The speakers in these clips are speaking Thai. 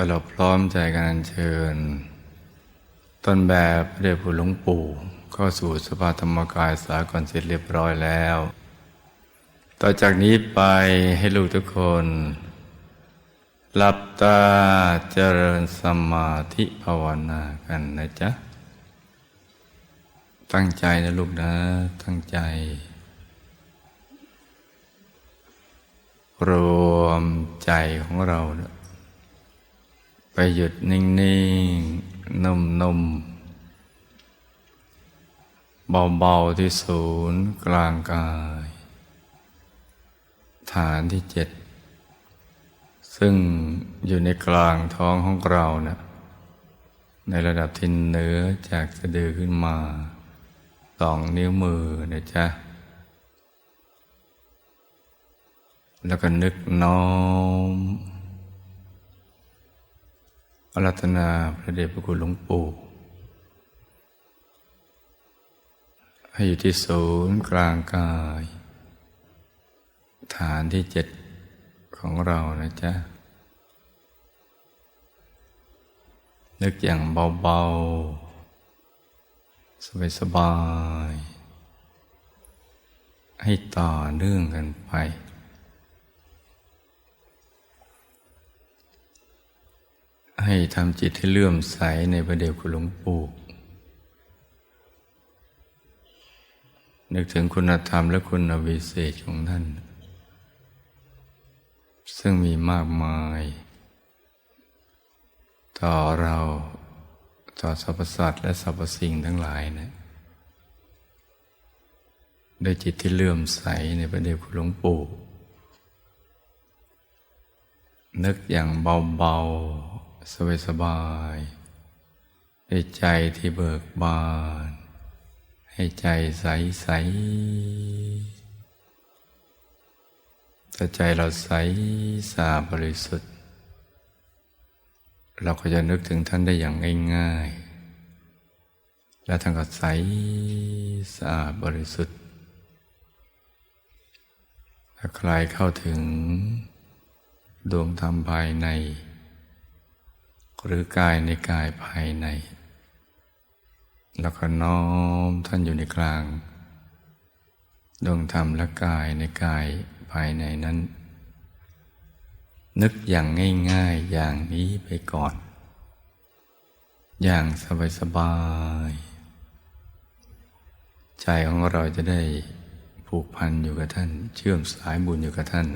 มื่อเราพร้อมใจกันเชิญ ต้นแบบพระเดชคุณหลวงปู่เข้าสู่สภาธรรมกายสากลเสร็จเรียบร้อยแล้ว ต่อจากนี้ไปให้ลูกทุกคน หลับตาเจริญสมาธิภาวนากันนะจ๊ะ ตั้งใจนะลูกนะ ตั้งใจ รวมใจของเรานะ ไปหยุดนิ่งๆ นุ่มๆ เบาๆ ที่ศูนย์กลางกาย ฐานที่เจ็ด ซึ่งอยู่ในกลางท้องของเรานะในระดับที่เหนือจากสะดือขึ้นมาสองนิ้วมือนะจ๊ะ แล้วก็นึกน้อม รัตนาพระเดชพระคุณหลวงปู่ให้อยู่ที่ศูนย์กลางกาย ฐานที่เจ็ดของเรานะจ๊ะ นึกอย่างเบา ๆ สบาย ๆ ให้ต่อเนื่องกันไป ให้ทำจิตให้เลื่อมใสในพระเดชคุณหลวงปู่นึกถึงคุณธรรมและคุณวิเศษของท่าน ซึ่งมีมากมาย ต่อเราต่อสรรพสัตว์และสรรพสิ่งทั้งหลายนะด้วยจิตที่เลื่อมใสในพระเดชคุณหลวงปู่ นึกอย่างเบาๆ สบายๆด้วยใจที่เบิกบาน ให้ใจใสๆถ้าใจเราใสสะอาดบริสุทธิ์ เราก็จะนึกถึงท่านได้อย่างง่ายๆ และท่านก็ใสสะอาดบริสุทธิ์ถ้าใครเข้าถึงดวงธรรมภายใน หรือกายในกายภายใน แล้วก็น้อมท่านอยู่ในกลางดวงธรรมและกายในกายภายในนั้น นึกอย่างง่ายๆอย่างนี้ไปก่อน อย่างสบายๆใจของเราจะได้ผูกพันอยู่กับท่าน เชื่อมสายบุญอยู่กับท่าน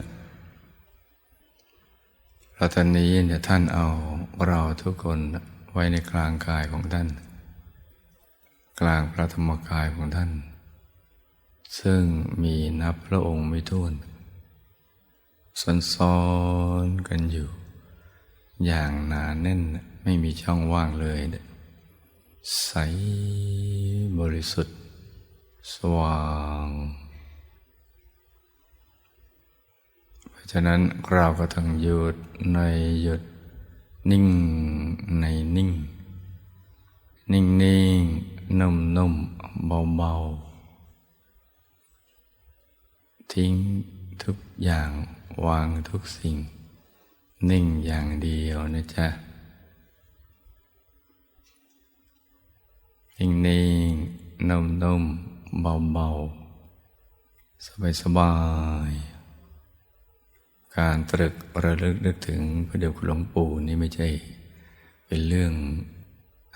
เพราะตอนนี้เนี่ยท่านเอาเราทุกคนไว้ในกลางกายของท่าน กลางพระธรรมกายของท่าน ซึ่งมีนับพระองค์ไม่ถ้วนซ้อนๆกันอยู่ อย่างหนาแน่นไม่มีช่องว่างเลย ใสบริสุทธิ์ สว่าง ฉะนั้นเราก็ต้องหยุดในหยุด นิ่งในนิ่ง นิ่งนิ่งนุ่มนุ่มเบาเบาทิ้งทุกอย่างวางทุกสิ่ง นิ่งอย่างเดียวนะจ๊ะนิ่งนิ่งนุ่มนุ่มเบาเบาสบายสบาย การตรึกระลึกนึกถึงพระเดชคุณหลวงปู่นี่ไม่ใช่ เป็นเรื่อง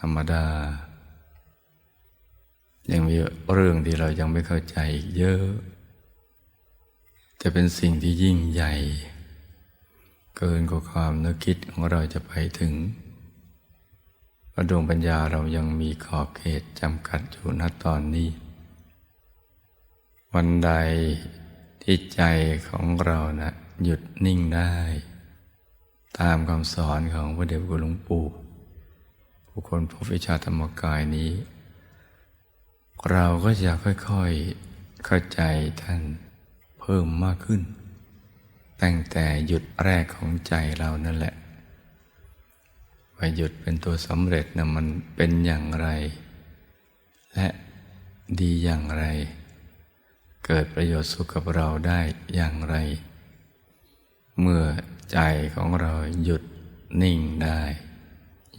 ธรรมดา ยังมีเรื่องที่เรายังไม่เข้าใจอีกเยอะ จะเป็นสิ่งที่ยิ่งใหญ่ เกินกว่าความนึกคิดของเราจะไปถึงพระดวงปัญญาเรายังมีขอบเขตจำกัดอยู่ณตอนนี้ วันใดที่ใจของเรานะ หยุดนิ่งได้ ตามคำสอนของพระเดชพระคุณหลวงปู่ผู้คนพบวิชาธรรมกายนี้ เราก็จะค่อยๆเข้าใจท่านเพิ่มมากขึ้น ตั้งแต่หยุดแรกของใจเรานั่นแหละว่าหยุดเป็นตัวสำเร็จนะมันเป็นอย่างไร และดีอย่างไร เกิดประโยชน์สุขกับเราได้อย่างไร เมื่อใจของเราหยุดนิ่งได้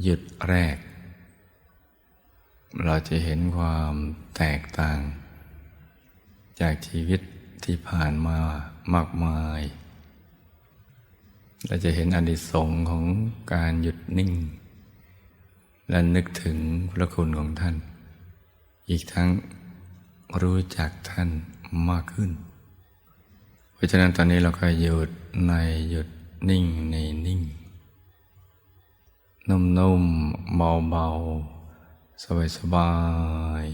หยุดแรก เราจะเห็นความแตกต่าง จากชีวิตที่ผ่านมามากมาย เราจะเห็นอนิสงส์ของการหยุดนิ่ง และนึกถึงพระคุณของท่าน อีกทั้งรู้จักท่านมากขึ้น เพราะฉะนั้นตอนนี้เราก็หยุดในหยุดนิ่งในนิ่ง นุ่มๆเบาๆ สบาย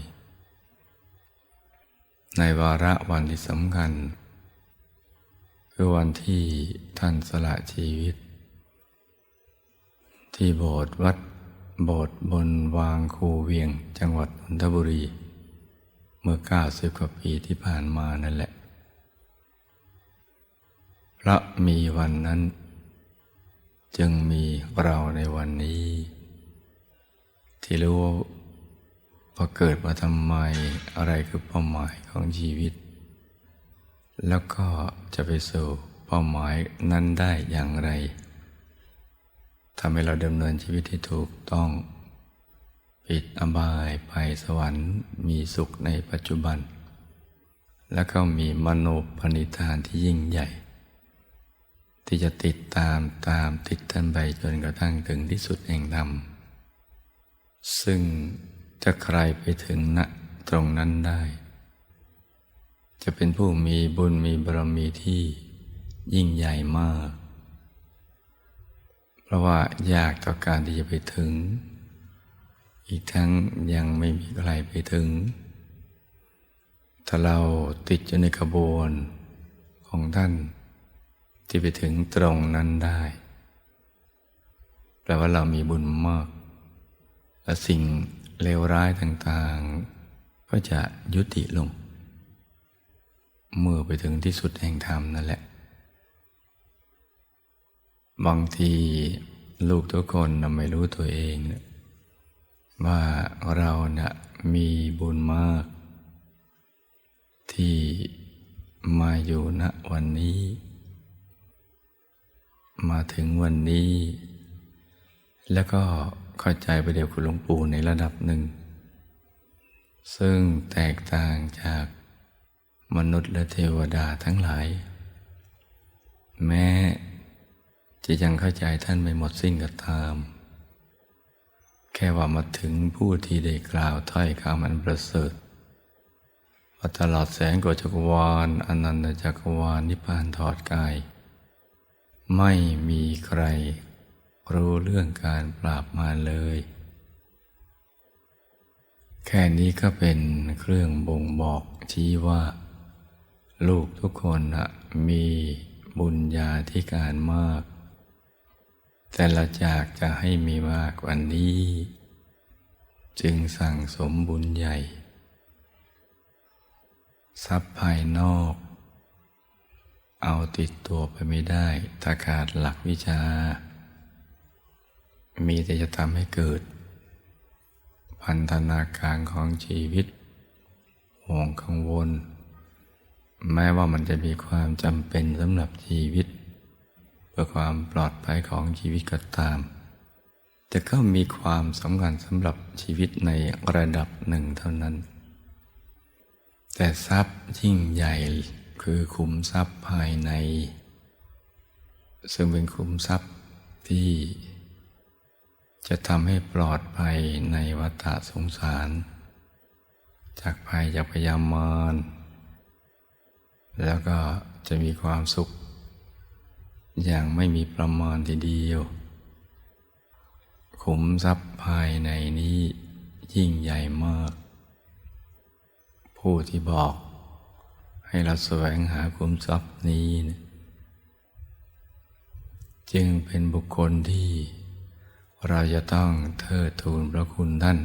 ๆ ในวาระวันที่สำคัญ คือวันที่ท่านสละชีวิต ที่โบสถ์วัดโบสถ์บนวางคูเวียงจังหวัดนนทบุรี เมื่อ 90 กว่าปีที่ผ่านมานั่นแหละ พราะมีวันนั้น จึงมีเราในวันนี้ ที่รู้ว่าเกิดมาทำไมอะไรคือเป้าหมายของชีวิต แล้วก็จะไปสู่เป้าหมายนั้นได้อย่างไรทำให้เราดำเนินชีวิตที่ถูกต้อง ปิดอบายไปสวรรค์มีสุขในปัจจุบัน แล้วก็มีมโนปณิธานที่ยิ่งใหญ่ ที่จะติดตามตามติดท่านไปจนกระทั่งถึงที่สุดแห่งธรรม ซึ่งจะใครไปถึงณตรงนั้นได้ จะเป็นผู้มีบุญมีบารมีที่ยิ่งใหญ่มาก เพราะว่ายากต่อการที่จะไปถึง อีกทั้งยังไม่มีใครไปถึง ถ้าเราติดอยู่ในขบวนของท่าน ที่ไปถึงตรงนั้นได้ แปลว่าเรามีบุญมาก และสิ่งเลวร้ายต่างๆ ก็จะยุติลง เมื่อไปถึงที่สุดแห่งธรรมนั่นแหละ บางทีลูกทุกคนไม่รู้ตัวเองนะว่าเรานะ่ะมีบุญมาก ที่มาอยู่ณวันนี้ มาถึงวันนี้ แล้วก็เข้าใจไปเดียวคุณหลวงปู่ในระดับหนึ่ง ซึ่งแตกต่างจากมนุษย์และเทวดาทั้งหลาย แม้จะยังเข้าใจท่านไม่หมดสิ้นก็ตาม แค่ว่ามาถึงผู้ที่ได้กล่าวถ้อยคำอันประเสริฐว่าตลอดแสงกว่าจักรวาลอนันตจักรวาลนิพพานถอดกาย ไม่มีใครรู้เรื่องการปราบมารเลย แค่นี้ก็เป็นเครื่องบ่งบอกชี้ว่า ลูกทุกคนมีบุญญาธิการมาก แต่เราจากจะให้มีมากกว่านี้ จึงสั่งสมบุญใหญ่ ทรัพย์ภายนอก เอาติดตัวไปไม่ได้ถ้าขาดหลักวิชา มีแต่จะทำให้เกิด พันธนาการของชีวิตห่วงกังวล แม้ว่ามันจะมีความจำเป็นสำหรับชีวิต เพื่อความปลอดภัยของชีวิตก็ตาม แต่ก็มีความสำคัญสำหรับชีวิตในระดับหนึ่งเท่านั้น แต่ทรัพย์ยิ่งใหญ่ คือขุมทรัพย์ภายใน ซึ่งเป็นขุมทรัพย์ที่จะทำให้ปลอดภัยในวัฏสงสาร จากภัยจากพยามารแล้วก็จะมีความสุข อย่างไม่มีประมาณทีเดียว ขุมทรัพย์ภายในนี้ยิ่งใหญ่มาก ผู้ที่บอก ให้เราแสวงหาขุมทรัพย์นี้นะจึงเป็นบุคคลที่เราจะต้องเทิดทูนพระคุณท่าน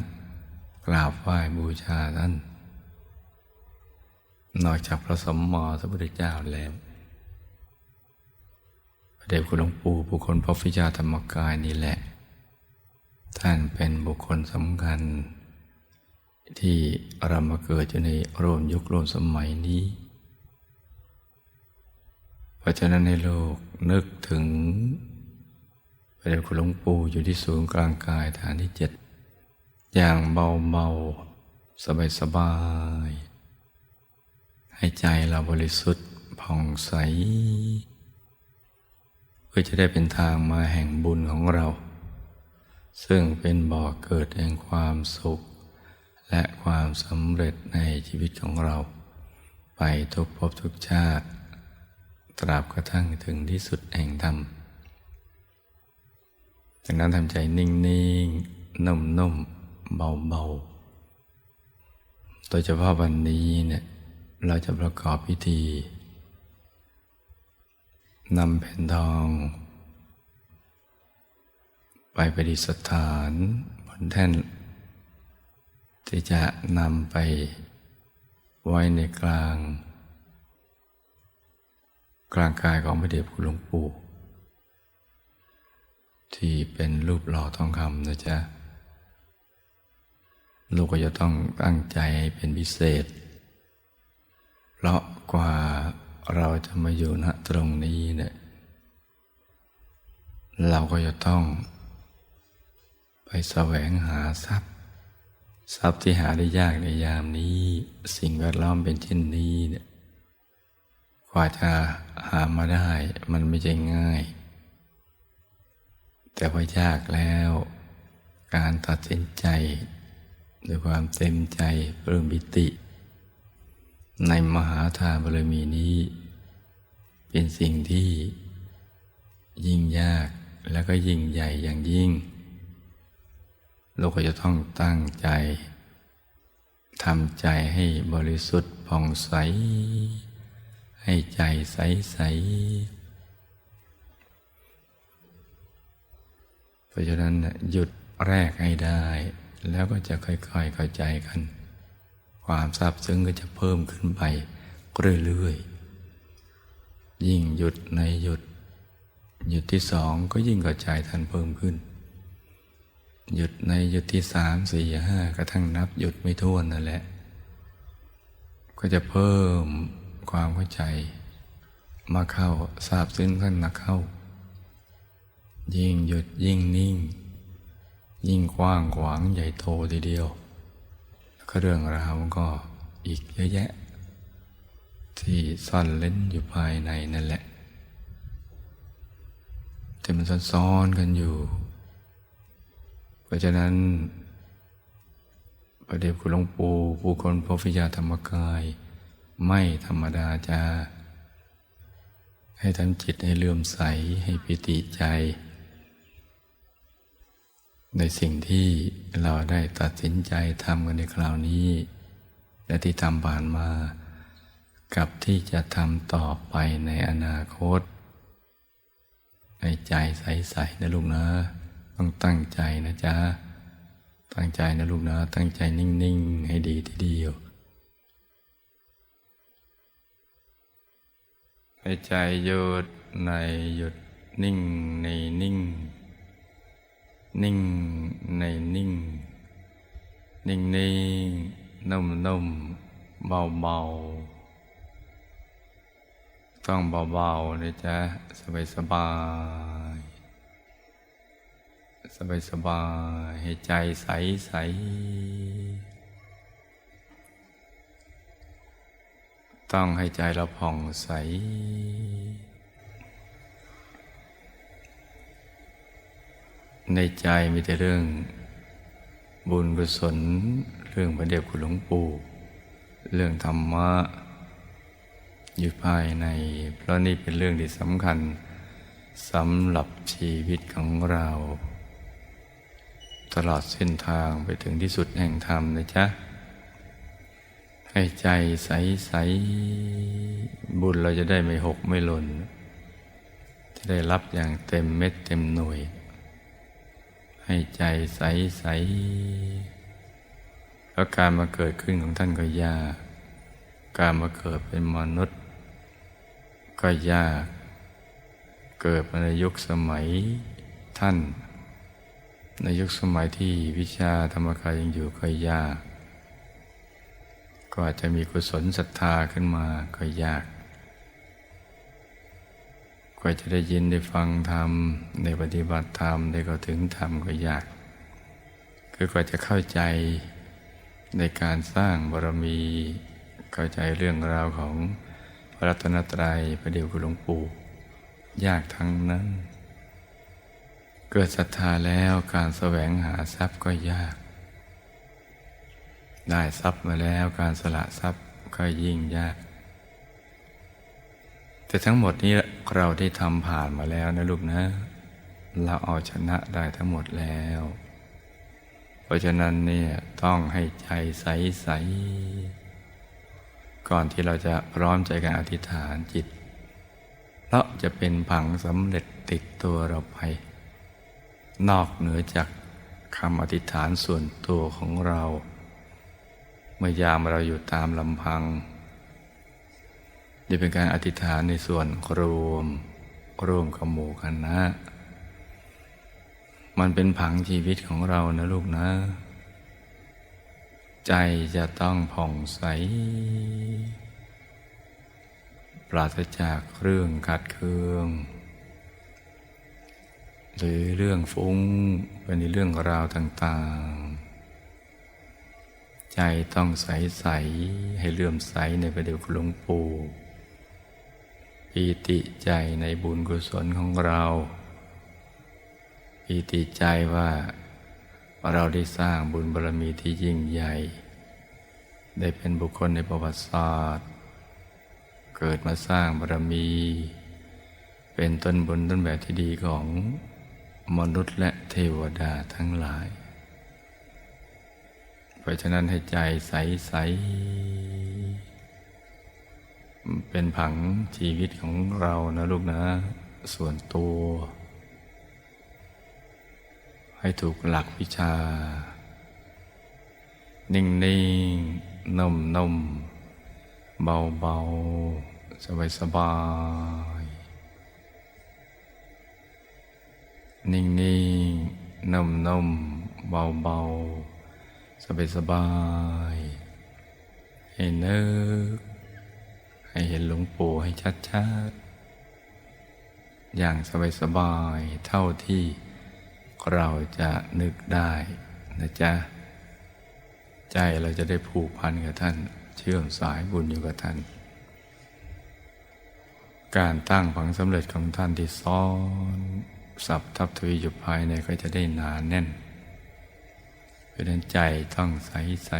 กราบไหว้บูชาท่าน นอกจากพระสมมอสัมพุทธเจ้าแล้วพระเดชคุณหลวงปู่บุคคลพระฟิชาธรรมกายนี่แหละ ท่านเป็นบุคคลสำคัญ ที่เรามาเกิดอยู่ในร่วมยุคร่วมสมัยนี้ เพราะฉะนั้นในโลกนึกถึงพระเดี๋ยวคุณหลวงปู่อยู่ที่ศูนย์กลางกายฐานที่เจ็ดอย่างเบาเบาสบายสบายๆ ให้ใจเราบริสุทธิ์ผ่องใส เพื่อจะได้เป็นทางมาแห่งบุญของเรา ซึ่งเป็นบ่อเกิดแห่งความสุข และความสำเร็จในชีวิตของเรา ไปทุกภพทุกชาติ ตราบกระทั่งถึงที่สุดแห่งธรรมจากนั้นทำใจนิ่งๆนุ่มๆเบาๆโดยเฉพาะวันนี้เนี่ยเราจะประกอบพิธีนำแผ่นทอง ไปประดิษฐานบนแท่น ที่จะนำไปไว้ในกลาง กลางกายของพระเดชคุณหลวงปู่ ที่เป็นรูปหล่อทองคำนะจ๊ะ ลูกก็จะต้องตั้งใจให้เป็นพิเศษ เพราะกว่าเราจะมาอยู่ณตรงนี้เนี่ยเราก็จะต้อง ไปแสวงหาทรัพย์ ทรัพย์ที่หาได้ยากในยามนี้ สิ่งแวดล้อมเป็นเช่นนี้เนี่ย กว่าจะหามาได้ มันไม่ใช่ง่าย แต่ว่ายากแล้ว การตัดสินใจด้วยความเต็มใจเพิ่มบิติ ในมหาทานบารมีนี้ เป็นสิ่งที่ยิ่งยากแล้วก็ยิ่งใหญ่อย่างยิ่ง เราก็จะต้องตั้งใจทำใจให้บริสุทธิ์ผ่องใส ให้ใจใสใสเพราะฉะนั้นหยุดแรกให้ได้ แล้วก็จะค่อยๆเข้าใจกัน ความซาบซึ้งก็จะเพิ่มขึ้นไปเรื่อยๆ ยิ่งหยุดในหยุด หยุดที่สองก็ยิ่งเข้าใจทันเพิ่มขึ้น หยุดในหยุดที่สามสี่ห้ากระทั่งนับหยุดไม่ท้วนนั่นแหละ ก็จะเพิ่ม ความเข้าใจ มาเข้าทราบซึ้งขึ้นมาเข้า ยิ่งหยุดยิ่งนิ่ง ยิ่งกว้างขวางใหญ่โตทีเดียวแล้วก็เรื่องราวก็อีกเยอะแยะ ที่ซ่อนเล่นอยู่ภายในนั่นแหละแต่มันซ้อนๆกันอยู่ เพราะฉะนั้นประเดี๋ยวคุณหลวงปู่ผู้คนพบวิยาธรรมกาย ไม่ธรรมดาจะให้ทำจิตให้เลื่อมใสให้ปิติใจ ในสิ่งที่เราได้ตัดสินใจทำกันในคราวนี้ และที่ทำผ่านมา กับที่จะทำต่อไปในอนาคตให้ใจใสๆนะลูกนะ ต้องตั้งใจนะจ๊ะ ตั้งใจนะลูกนะ ตั้งใจนิ่ง ๆ ให้ดีทีเดียว ให้ใจหยุดในหยุดนิ่งในนิ่ง นิ่งในนิ่ง นิ่งนิ่งนุ่มนุ่มเบาเบาต้องเบาๆนะจ๊ะสบายสบายสบายสบายให้ใจใสใส ต้องให้ใจเราผ่องใส ในใจมีแต่เรื่อง บุญกุศล เรื่องพระเดชคุณหลวงปู่ เรื่องธรรมะ อยู่ภายใน เพราะนี่เป็นเรื่องที่สำคัญสำหรับชีวิตของเรา ตลอดเส้นทางไปถึงที่สุดแห่งธรรมนะจ๊ะ ให้ใจใสใสบุญเราจะได้ไม่หกไม่หล่น จะได้รับอย่างเต็มเม็ดเต็มหน่วย ให้ใจใสใสๆแล้วการมาเกิดขึ้นของท่านก็ยาก การมาเกิดเป็นมนุษย์ ก็ยาก เกิดในยุคสมัยท่าน ในยุคสมัยที่วิชาธรรมกายยังอยู่ก็ยาก ก็อาจจะมีกุศลศรัทธาขึ้นมาก็ยากคกว่าจะได้ยินได้ฟังธรรมได้ปฏิบัติธรรมได้เข้าถึงธรรมก็ยาก คือกว่าจะเข้าใจในการสร้างบารมี เข้าใจเรื่องราวของพระรัตนตรัยพระเดียวคุณหลวงปู่ยากทั้งนั้น เกิดศรัทธาแล้วการแสวงหาทรัพย์ก็ยาก ได้ทรัพย์มาแล้วการสละทรัพย์ก็ยิ่งยาก แต่ทั้งหมดนี้เราได้ทำผ่านมาแล้วนะลูกนะ เราเอาชนะได้ทั้งหมดแล้ว เพราะฉะนั้นเนี่ยต้องให้ใจใสๆก่อนที่เราจะพร้อมใจกันอธิษฐานจิต เพราะจะเป็นผังสำเร็จติดตัวเราไป นอกเหนือจากคำอธิษฐานส่วนตัวของเรา เมื่อยามเราอยู่ตามลำพังจะเป็นการอธิษฐานในส่วนรวมร่วมกับหมู่คณะมันเป็นผังชีวิตของเรานะลูกนะ ใจจะต้องผ่องใส ปราศจากเรื่องขัดเคือง หรือเรื่องฟุ้งเป็นในเรื่องราวต่างๆ ใจต้องใสใสให้เลื่อมใสในประเดี๋ยวคุณหลวงปู่ปีติใจในบุญกุศลของเราปีติใจว่าเราได้สร้างบุญบารมีที่ยิ่งใหญ่ ได้เป็นบุคคลในประวัติศาสตร์ เกิดมาสร้างบารมี เป็นต้นบุญต้นแบบที่ดีของมนุษย์และเทวดาทั้งหลาย ราะฉะนั้นให้ใจใสๆเป็นผังชีวิตของเรานะลูกนะ ส่วนตัว ให้ถูกหลักวิชา นิ่งๆนุ่มๆเบาๆสบายๆนิ่งๆนุ่มๆเบาๆ สบายๆให้นึก ให้เห็นหลวงปู่ให้ชัดๆ อย่างสบายๆเท่าที่เราจะนึกได้นะจ๊ะ ใจเราจะได้ผูกพันกับท่าน เชื่อมสายบุญอยู่กับท่าน การตั้งผังสำเร็จของท่านที่ซ้อน สับทับทวีอยู่ภายในก็จะได้หนาแน่น ราะนั้นใจต้องใสใส